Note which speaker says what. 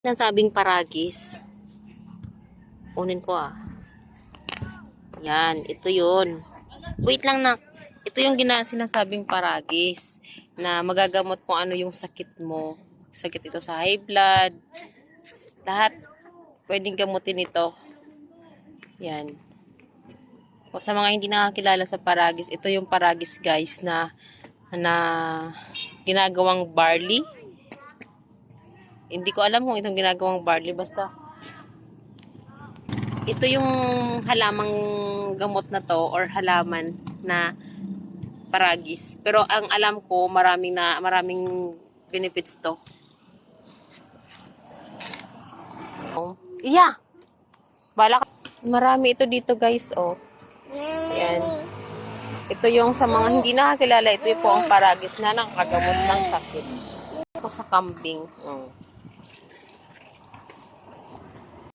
Speaker 1: Nasabing paragis. Unin ko ah. Yan, ito yun. Wait lang na. Ito yung gina sinasabing paragis na magagamot kung ano yung sakit mo. Sakit ito sa high blood. Lahat pwedeng gamutin ito. Yan. O sa mga hindi nakakilala sa paragis, ito yung paragis guys na na ginagawang barley. Hindi ko alam kung itong ginagawang barley basta ito yung halamang gamot na to or halaman na paragis. Pero ang alam ko, maraming na maraming benefits to. Oh. Iya. Bala ka. Marami ito dito, guys, oh. Ayan. Ito yung sa mga hindi nakakilala, ito po ang paragis na nakagamot ng sakit. Sa kambing. Oh.